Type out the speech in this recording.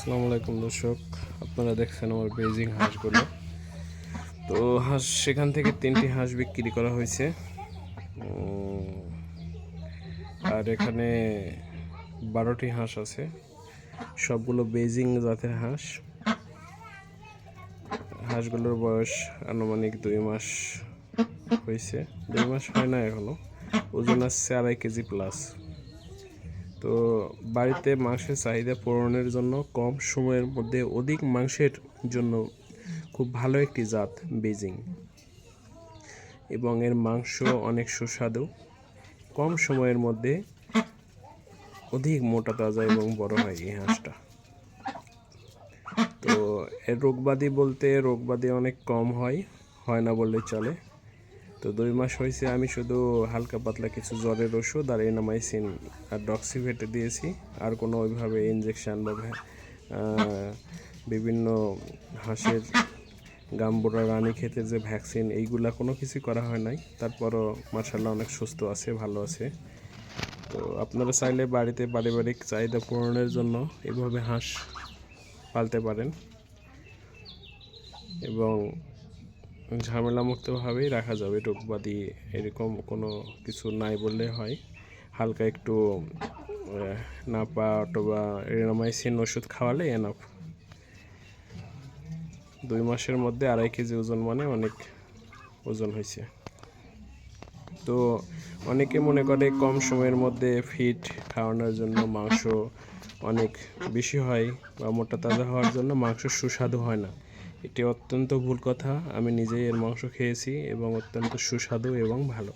আসসালামু আলাইকুম দর্শক, আপনারা দেখছেন আমার বেজিং হাঁসগুলো। তো হাঁস, সেখান থেকে তিনটি হাঁস বিক্রি করা হয়েছে। আর এখানে বারোটি হাঁস আছে। সবগুলো বেজিং জাতের হাঁস। হাঁসগুলোর বয়স আনুমানিক দুই মাস হয়েছে। দুই মাস হয় না এখনও। ওজন আসছে আড়াই কেজি প্লাস তো বাড়িতে মাংসের চাহিদা পূরণের জন্য কম সময়ের মধ্যে অধিক মাংসের জন্য খুব ভালো একটি জাত বেজিং। এবং এর মাংস অনেক সুস্বাদু। কম সময়ের মধ্যে অধিক মোটা তাজা এবং বড় হয় এই হাঁসটা। তো এর রোগবাদি বলতে রোগবাদি অনেক কম হয় হয় না বললে চলে। তো দুই মাস হয়েছে আমি শুধু হালকা পাতলা কিছু জ্বরের ওষুধ আর এনামাইসিন আর ডক্সিভেটে দিয়েছি। আর কোনো ওইভাবে ইনজেকশান বা বিভিন্ন হাঁসের গাম্বুরা, রানী খেতে যে ভ্যাকসিন এইগুলা কোনো কিছু করা হয় নাই। তারপরও মার্শাল্লাহ অনেক সুস্থ আছে, ভালো আছে। তো আপনারা চাইলে বাড়িতে পারিবারিক চাহিদা পূরণের জন্য এভাবে হাঁস পালতে পারেন। এবং ঝামেলামুক্তভাবেই রাখা যাবে রোগবাদি এরকম কোনো কিছু নাই বললে হয়। হালকা একটু নাপা অথবা রেনামাইসিন ওষুধ খাওয়ালে এনাফ দুই মাসের মধ্যে আড়াই কেজি ওজন মানে অনেক ওজন হয়েছে। তো অনেকে মনে করে কম সময়ের মধ্যে ফিট খাওয়ানোর জন্য মাংস অনেক বেশি হয় বা মোটা তাজা হওয়ার জন্য মাংস সুস্বাদু হয় না। এটি অত্যন্ত ভুল কথা। আমি নিজেই এর মাংস খেয়েছি এবং অত্যন্ত সুস্বাদু এবং ভালো।